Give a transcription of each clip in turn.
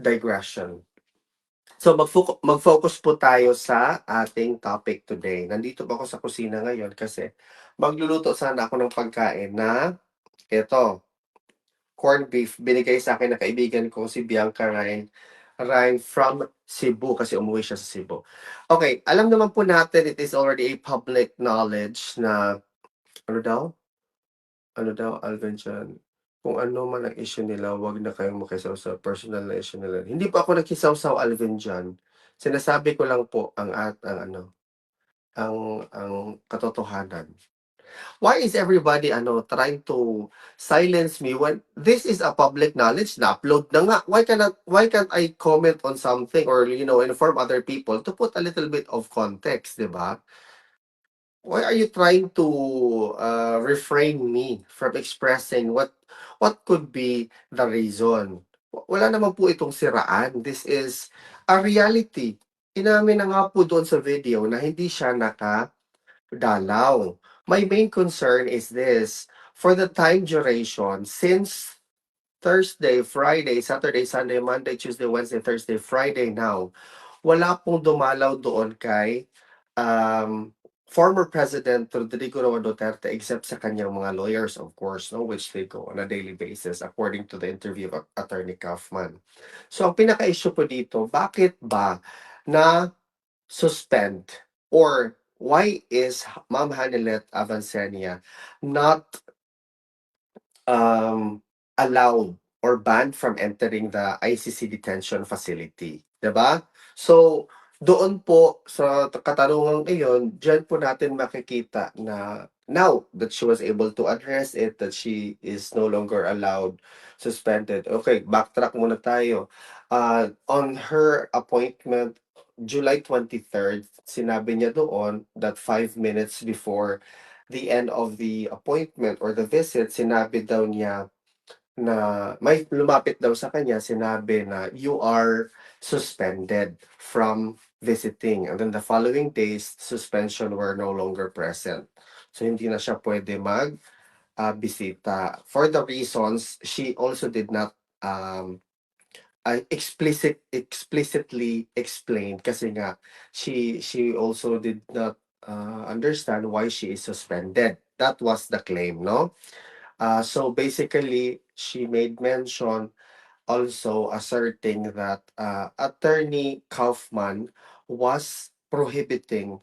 digression. So magfo- mag-focus po tayo sa ating topic today. Nandito po ako sa kusina ngayon kasi magluluto sana ako ng pagkain na ito, corned beef. Binigay sa akin ng kaibigan ko si Bianca Ryan, Ryan from Cebu kasi umuwi siya sa Cebu. Okay, alam naman po natin it is already a public knowledge na ano daw? Ano daw, Alvin Chan? Kung ano man ang issue nila, wag na kayong makisaw sa personal na issue nila. Hindi po ako nakisaw-saw, Alvin John. Sinasabi ko lang po ang at ang ano, ang ang katotohanan. Why is everybody ano trying to silence me when this is a public knowledge na upload na nga? Why cannot why can't I comment on something or you know inform other people to put a little bit of context, 'di ba? Why are you trying to uh, refrain me from expressing what what could be the reason? Wala naman po itong siraan. This is a reality. Inamin na nga po doon sa video na hindi siya nakadalaw. My main concern is this. For the time duration, since Thursday, Friday, Saturday, Sunday, Monday, Tuesday, Wednesday, Thursday, Friday now, wala pong dumalaw doon kay um, former President Rodrigo Roa Duterte except sa kanyang mga lawyers, of course, no, which they go on a daily basis according to the interview of Attorney Kaufman. So, ang pinaka-issue po dito, bakit ba na suspend or why is Ma'am Hanilet Avancenia not um, allowed or banned from entering the ICC detention facility. 'Di ba? So, doon po sa t- katanungan iyon, diyan po natin makikita na now that she was able to address it, that she is no longer allowed suspended. Okay, backtrack muna tayo. Uh, on her appointment, July 23rd, sinabi niya doon that five minutes before the end of the appointment or the visit, sinabi daw niya na may lumapit daw sa kanya, sinabi na you are suspended from visiting. And then the following days, suspension were no longer present. So hindi na siya pwede mag ah, bisita. For the reasons, she also did not um, uh, explicit explicitly explain kasi nga she she also did not uh, understand why she is suspended. That was the claim, no? Uh, so basically, she made mention also asserting that uh, Attorney Kaufman was prohibiting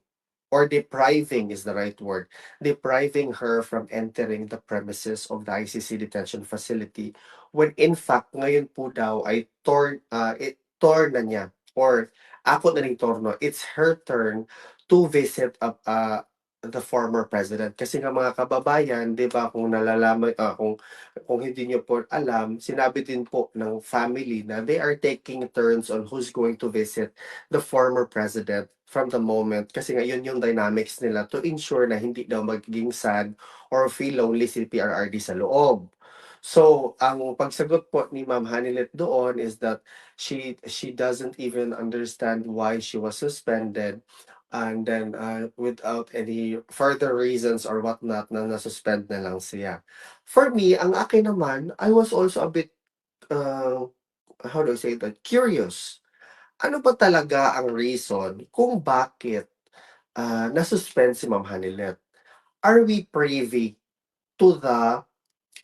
or depriving is the right word, depriving her from entering the premises of the ICC detention facility when in fact ngayon po daw ay torn uh, it torn na niya or ako na rin torno. It's her turn to visit uh, uh, the former president. Kasi nga mga kababayan 'di ba kung nalalaman ah, kung kung hindi niyo po alam sinabi din po ng family na they are taking turns on who's going to visit the former president from the moment. Kasi nga yun yung dynamics nila to ensure na hindi daw magiging sad or feel lonely si PRRD sa loob. So, ang pagsagot po ni Ma'am Hanilet doon is that she she doesn't even understand why she was suspended and then uh, without any further reasons or whatnot na nasuspend na lang siya. For me, ang akin naman, I was also a bit, uh, how do I say that, curious. Ano ba talaga ang reason kung bakit uh, nasuspend si Ma'am Hanilet? Are we privy to the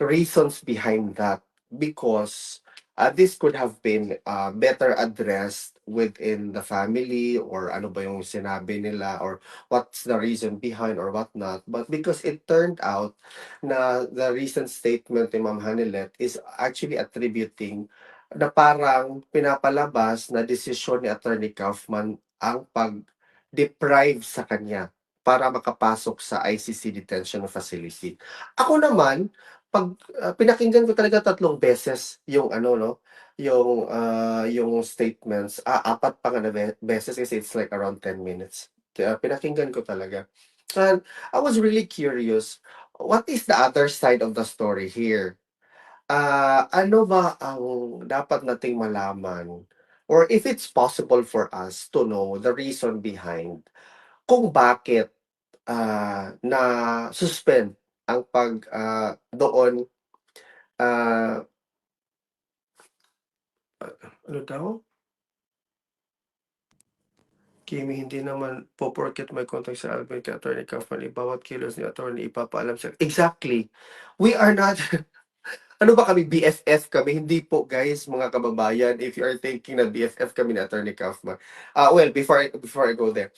reasons behind that? Because uh, this could have been uh, better addressed within the family or ano ba yung sinabi nila or what's the reason behind or whatnot. But because it turned out na the recent statement ni Ma'am Hanilet is actually attributing na parang pinapalabas na desisyon ni Attorney Kaufman ang pag-deprive sa kanya para makapasok sa ICC detention facility. Ako naman, pag ah, pinakinggan ko talaga tatlong beses yung ano no, yung ah, yung statements. Ah, apat pa nga na be- beses kasi it's like around 10 minutes. Kaya pinakinggan ko talaga. And I was really curious, what is the other side of the story here? Ah, ano ba ang dapat nating malaman? Or if it's possible for us to know the reason behind kung bakit ah, na suspend ang pag ah, doon ah, Ano daw? Kimi, hindi naman po porket may contact sa Alvin kay Attorney Kaufman, ibawat kilos ni Attorney ipapaalam siya. Exactly. We are not, ano ba kami, BFF kami? Hindi po guys, mga kababayan, if you are thinking na BFF kami ni Attorney Kaufman. Ah, well, before before I go there,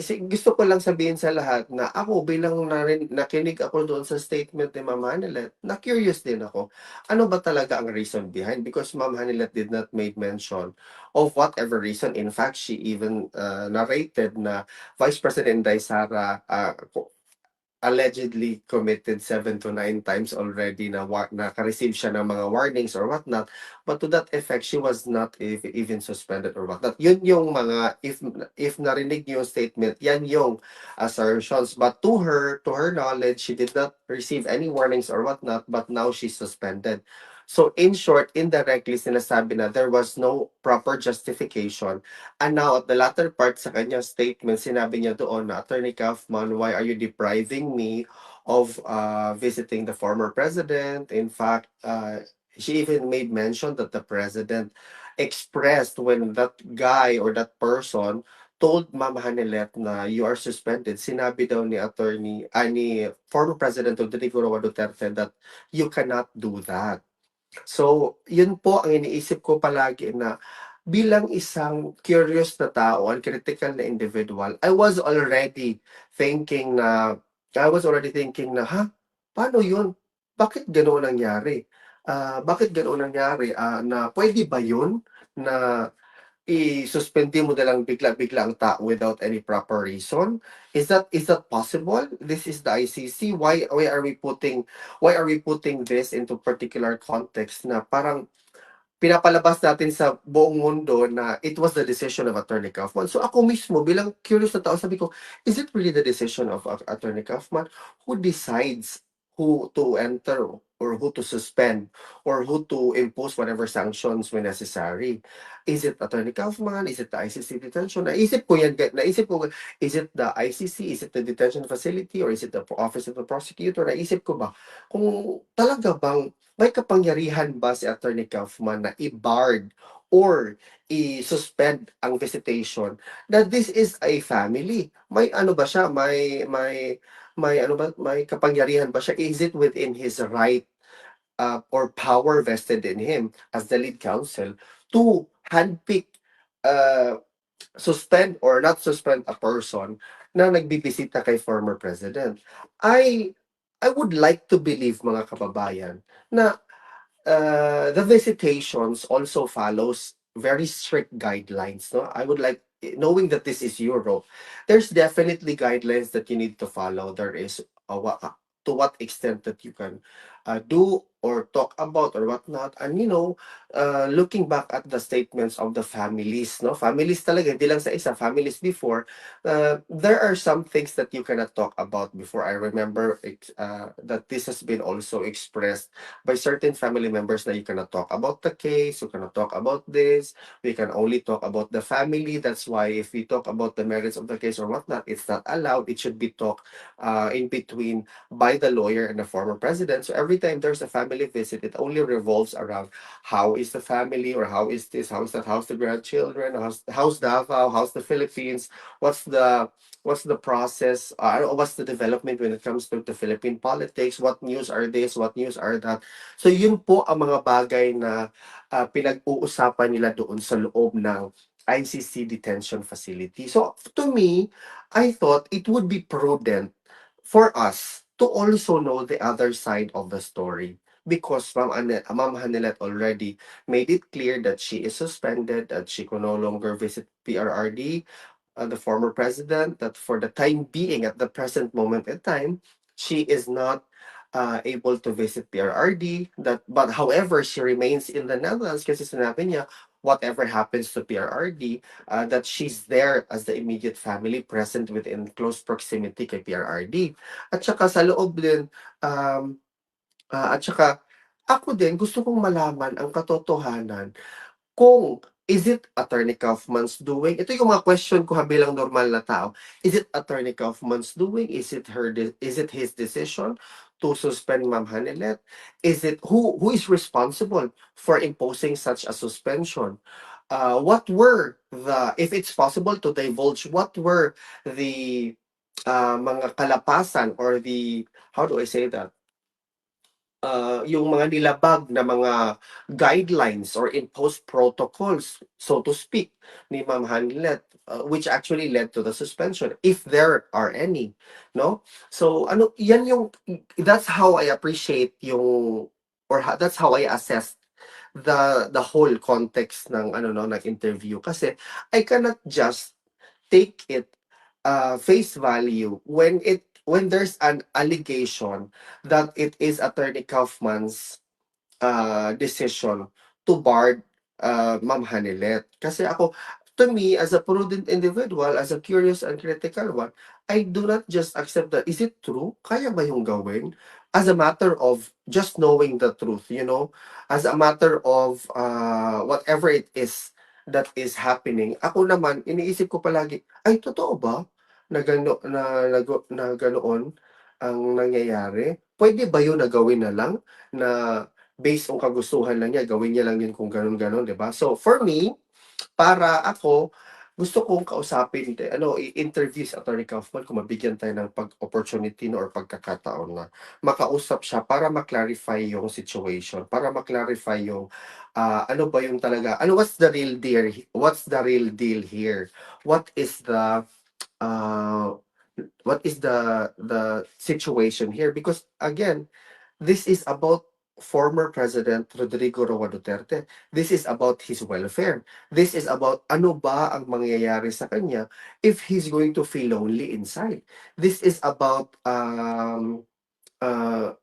si- gusto ko lang sabihin sa lahat na ako bilang narin, nakinig ako doon sa statement ni Ma'am Hanelet, na curious din ako. Ano ba talaga ang reason behind? Because Ma'am Hanelet did not make mention of whatever reason. In fact, she even uh, narrated na Vice President Inday Sara uh, allegedly committed seven to nine times already na naka-receive siya ng mga warnings or whatnot. But to that effect, she was not ev- even suspended or whatnot. Yun yung mga, if if narinig niyo yung statement, yan yung assertions. But to her, to her knowledge, she did not receive any warnings or whatnot, but now she's suspended. So in short, indirectly sinasabi na there was no proper justification. And now at the latter part sa kanyang statement, sinabi niya doon na Attorney Kaufman, why are you depriving me of uh, visiting the former president? In fact, uh, she even made mention that the president expressed when that guy or that person told Ma'am Hanelet na you are suspended, sinabi daw ni attorney, ah, former President Rodrigo Roa Duterte that you cannot do that. So, yun po ang iniisip ko palagi na bilang isang curious na tao, and critical na individual, I was already thinking na, I was already thinking na, ha? Paano yun? Bakit ganoon nangyari? Ah, bakit ganoon nangyari? Ah, na pwede ba yun na i-suspende mo na lang bigla-bigla ang tao without any proper reason? Is that is that possible? This is the ICC. Why why are we putting why are we putting this into particular context na parang pinapalabas natin sa buong mundo na it was the decision of Attorney Kaufman. So ako mismo, bilang curious na tao, sabi ko, is it really the decision of At- Attorney Kaufman? Who decides who to enter or who to suspend or who to impose whatever sanctions when necessary? Is it Attorney Kaufman? Is it the ICC detention? Naisip ko yan, naisip ko, is it the ICC? Is it the detention facility? Or is it the office of the prosecutor? Naisip ko ba, kung talaga bang may kapangyarihan ba si Attorney Kaufman na i-barred or i-suspend ang visitation na this is a family? May ano ba siya? May may may ano ba? May kapangyarihan ba siya? Is it within his right uh, or power vested in him as the lead counsel to handpick uh, suspend or not suspend a person na nagbibisita kay former president? I I would like to believe mga kababayan na uh, the visitations also follows very strict guidelines. No, I would like knowing that this is Europe. There's definitely guidelines that you need to follow. There is to what extent that you can uh, do or talk about or whatnot. And you know, uh, looking back at the statements of the families, no, families talaga, hindi lang sa isa, families before, uh, there are some things that you cannot talk about before. I remember uh, that this has been also expressed by certain family members that you cannot talk about the case, you cannot talk about this, we can only talk about the family. That's why if we talk about the merits of the case or whatnot, it's not allowed. It should be talked uh, in between by the lawyer and the former president. So every time there's a family visit, it only revolves around how is the family or how is this, how is that, how's the grandchildren, how's, how's Davao, how's the Philippines, what's the what's the process, uh, what's the development when it comes to the Philippine politics, what news are this, what news are that. So yun po ang mga bagay na uh, pinag-uusapan nila doon sa loob ng ICC detention facility. So to me, I thought it would be prudent for us to also know the other side of the story because Ma'am, Ane- Ma'am Hanelet already made it clear that she is suspended, that she can no longer visit PRRD, uh, the former president, that for the time being, at the present moment in time, she is not uh, able to visit PRRD. That, but however, she remains in the Netherlands kasi sinabi niya, whatever happens to PRRD, uh, that she's there as the immediate family present within close proximity kay PRRD. At saka sa loob din, um, ah, at saka ako din gusto kong malaman ang katotohanan kung is it Attorney Kaufman's doing? Ito yung mga question ko ha bilang normal na tao. Is it Attorney Kaufman's doing? Is it her is it his decision to suspend Ma'am Hanilet? Is it who who is responsible for imposing such a suspension? Uh, what were the if it's possible to divulge what were the uh, mga kalapasan or the how do I say that? Uh, yung mga nilabag na mga guidelines or imposed protocols, so to speak, ni Ma'am Hanilet, uh, which actually led to the suspension, if there are any, no? So, ano, yan yung, that's how I appreciate yung, or ha- that's how I assess the the whole context ng ano no ng interview kasi I cannot just take it uh, face value when it when there's an allegation that it is Attorney Kaufman's uh, decision to bar uh, Ma'am Hanilet. Kasi ako, to me, as a prudent individual, as a curious and critical one, I do not just accept that, is it true? Kaya ba yung gawin? As a matter of just knowing the truth, you know? As a matter of uh, whatever it is that is happening. Ako naman, iniisip ko palagi, ay, totoo ba? Na, gano, na, na, na ganoon ang nangyayari? Pwede ba yun na gawin na lang? Na based on kagustuhan lang niya, gawin niya lang yun kung ganun-ganon, di ba? So, for me, para ako, gusto kong kausapin, ano, i-interview si Attorney Kaufman kung mabigyan tayo ng pag-opportunity no, or pagkakataon na makausap siya para ma-clarify yung situation, para ma-clarify yung ah, ano ba yung talaga, ano, what's the real deal, what's the real deal here? What is the, uh, what is the, the situation here? Because again, this is about former President Rodrigo Roa Duterte. This is about his welfare. This is about ano ba ang mangyayari sa kanya if he's going to feel lonely inside. This is about um, uh,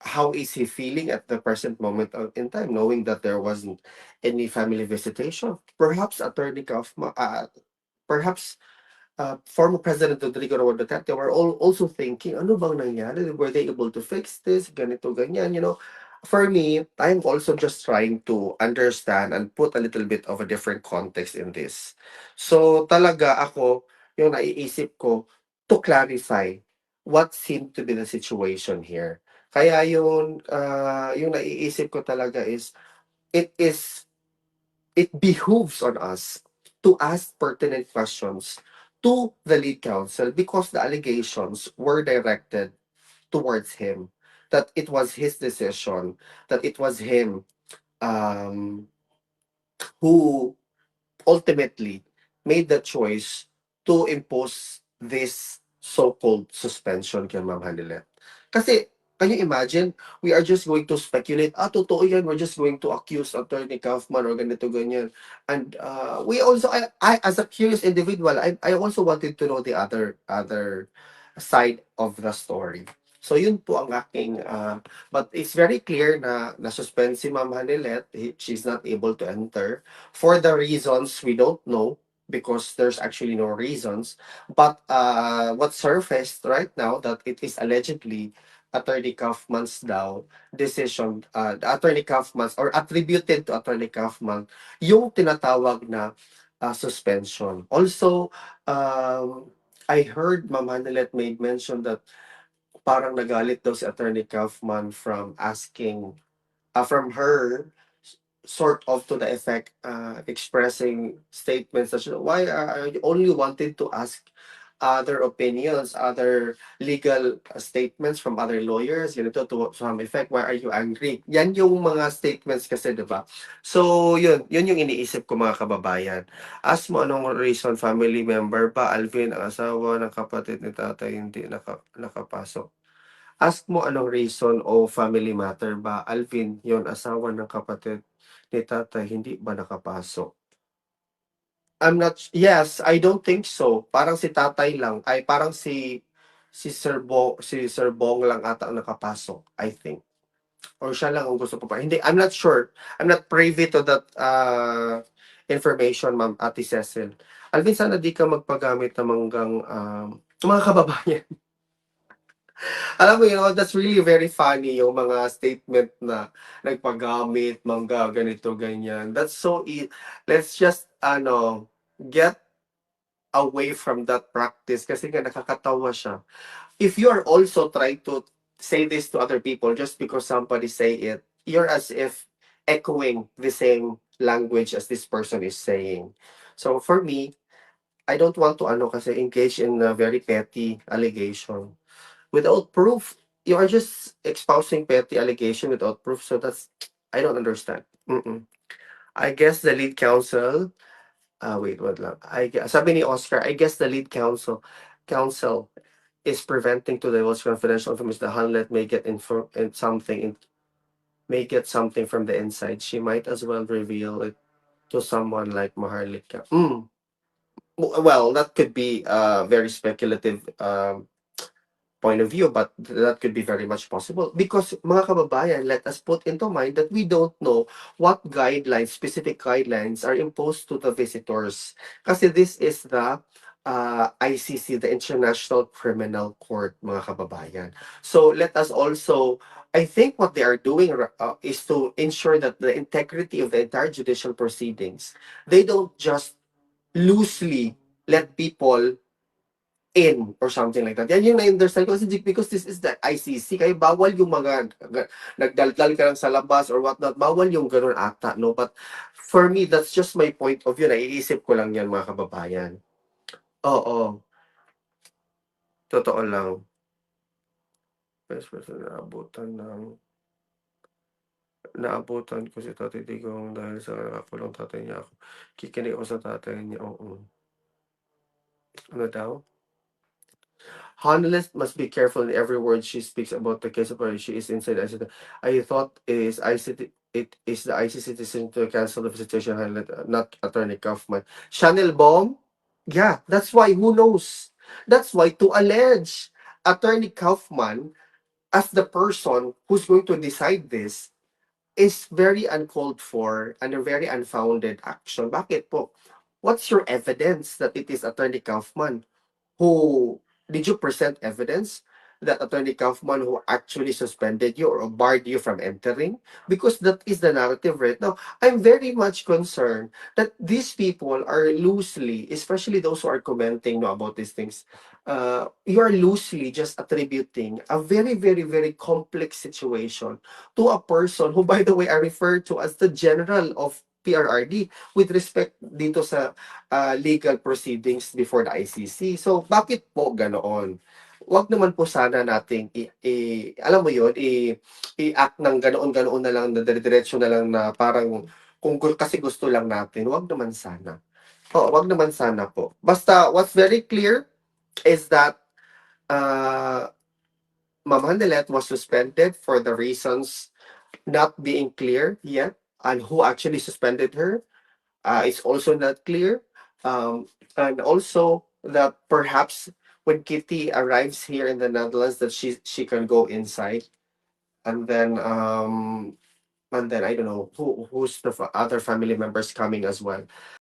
how is he feeling at the present moment in time, knowing that there wasn't any family visitation. Perhaps Attorney Kaufman, uh, perhaps uh, former President Rodrigo Roa Duterte were all, also thinking, ano bang nangyari? Were they able to fix this? Ganito, ganyan, you know? For me, I'm also just trying to understand and put a little bit of a different context in this. So talaga ako, yung naiisip ko, to clarify what seemed to be the situation here. Kaya yung, uh, yung naiisip ko talaga is, it is, it behooves on us to ask pertinent questions to the lead counsel because the allegations were directed towards him that it was his decision that it was him um who ultimately made the choice to impose this so-called suspension kay Ma'am Hanilet. Kasi can you imagine, we are just going to speculate, ah, totoo yan, we're just going to accuse Attorney Kaufman or ganito, ganyan. And uh, we also, I, I, as a curious individual, I, I also wanted to know the other, other side of the story. So yun po ang aking, uh, but it's very clear na na-suspend si Ma'am Hanilet, He- she's not able to enter for the reasons we don't know because there's actually no reasons. But uh, what surfaced right now that it is allegedly Attorney Kaufman's daw decision, uh, Attorney Kaufman's or attributed to Attorney Kaufman yung tinatawag na uh, suspension. Also, um, I heard Ma'am Hanilet made mention that parang nagalit daw si Attorney Kaufman from asking, uh, from her sort of to the effect uh, expressing statements that why you only wanted to ask other opinions, other legal uh, statements from other lawyers, ganito to some effect, why are you angry? Yan yung mga statements kasi, di ba? So, yun, yun yung iniisip ko mga kababayan. Ask mo anong reason family member ba, Alvin, ang asawa ng kapatid ni tatay, hindi naka, nakapasok. Ask mo anong reason o family matter ba, Alvin, yon asawa ng kapatid ni tatay, hindi ba nakapasok? I'm not, yes, I don't think so. Parang si tatay lang, ay parang si si Sir Bong, si Sir Bong lang ata ang nakapasok, I think. Or siya lang ang gusto pa. Hindi, I'm not sure. I'm not privy to that uh, information, Ma'am Ate Cecil. Alvin, sana di ka magpagamit ng manggang um, mga kababayan. Alam mo yun, that's really very funny yung mga statement na nagpagamit, mangga, ganito, ganyan. That's so, e- let's just, ano, get away from that practice kasi nga nakakatawa siya. if you are also trying to say this to other people just because somebody say it, you're as if echoing the same language as this person is saying. So for me, I don't want to ano kasi engage in a very petty allegation without proof. You are just espousing petty allegation without proof. So that's I don't understand. Mm-mm. I guess the lead counsel. Ah, wait, what lang? I guess, sabi ni Oscar, I guess the lead counsel counsel is preventing to divulge confidential information. The Hanlet may get info and something in, may get something from the inside. She might as well reveal it to someone like Maharlika. Mm. Well, that could be a very speculative um, point of view, but that could be very much possible. Because mga kababayan, let us put into mind that we don't know what guidelines, specific guidelines are imposed to the visitors. Kasi this is the uh, ICC, the International Criminal Court, mga kababayan. So let us also, I think what they are doing uh, is to ensure that the integrity of the entire judicial proceedings, they don't just loosely let people in or something like that. Yan yung na-understand ko kasi because this is the ICC, kaya bawal yung mga ga- nagdaldal ka lang sa labas or whatnot, bawal yung ganun ata, no? But for me, that's just my point of view. Naiisip ko lang yan, mga kababayan. Oo. Totoo lang. Best person na abutan ng naabutan ko si Tatay Digong dahil sa nakakulong tatay niya ako. Kikinig ako sa tatay niya, oo. Ano daw? Honolist must be careful in every word she speaks about the case of her. She is inside ICC. I thought it is ICC it is the ICC decision to cancel the visitation highlight, uh, not Attorney Kaufman. Chanel Baum? Yeah, that's why who knows? That's why to allege Attorney Kaufman as the person who's going to decide this is very uncalled for and a very unfounded action. Bakit po? What's your evidence that it is Attorney Kaufman who did you present evidence that Attorney Kaufman who actually suspended you or barred you from entering? Because that is the narrative right now. I'm very much concerned that these people are loosely, especially those who are commenting no, about these things, uh, you are loosely just attributing a very, very, very complex situation to a person who, by the way, I refer to as the general of PRRD with respect dito sa uh, legal proceedings before the ICC. So, bakit po ganoon? Wag naman po sana nating i, i- alam mo 'yon, i i-act ng ganoon-ganoon na lang na dire-diretso na lang na parang kung kasi gusto lang natin. Wag naman sana. Oo, wag naman sana po. Basta what's very clear is that uh, Ma'am Handelet was suspended for the reasons not being clear yet and who actually suspended her. Uh, it's also not clear. Um, and also that perhaps when Kitty arrives here in the Netherlands, that she she can go inside, and then um, and then I don't know who who's the other family members coming as well.